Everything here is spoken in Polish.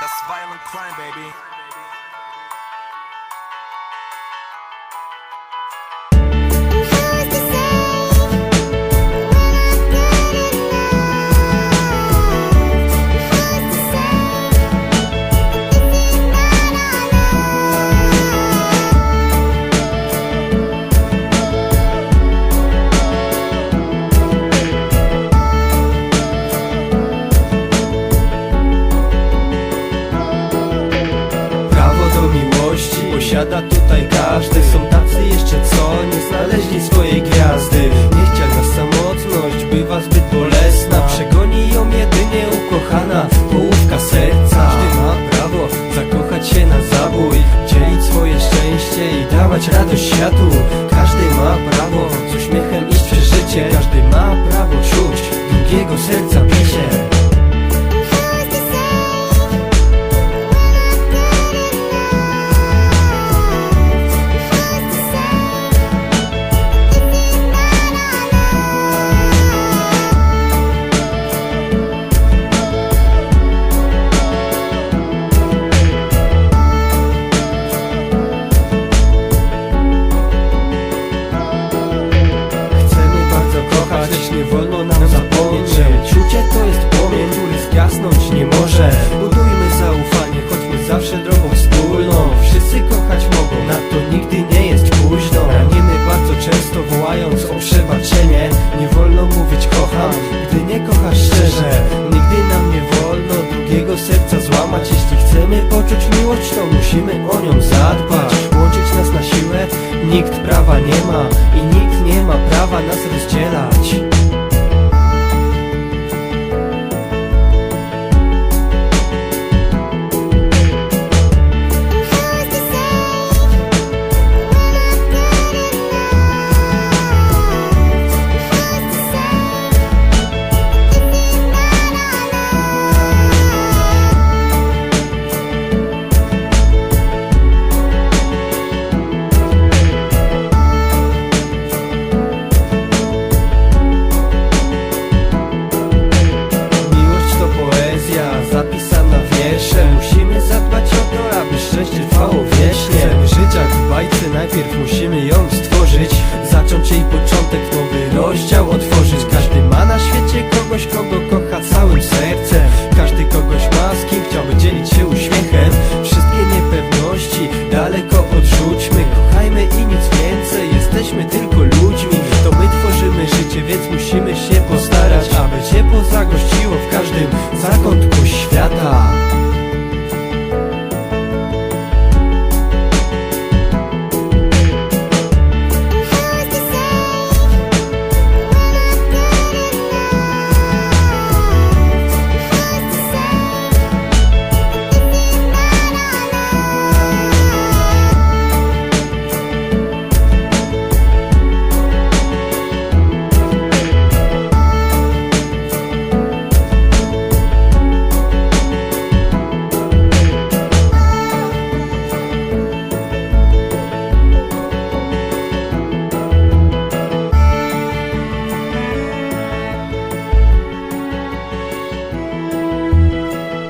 That's violent crime, baby. Posiada tutaj każdy. Są tacy jeszcze co? Nie znaleźli swojej gwiazdy. Niechciana samotność bywa zbyt bolesna. Przegoni ją jedynie ukochana. Połówka serca. Każdy ma prawo zakochać się na zabój. Dzielić swoje szczęście i dawać radość światu. Każdy ma prawo z uśmiechem iść przez życie. Każdy ma prawo czuć drugiego serca Nigdy nam nie wolno drugiego serca złamać. Jeśli chcemy poczuć miłość, to musimy o nią zadbać. Łączyć nas na siłę, nikt prawa nie ma I nikt nie ma prawa nas rozdzielać działo w leśnie Chcemy w bajce, najpierw musimy ją stworzyć Zacząć jej początek, nowy rozdział otworzyć. Każdy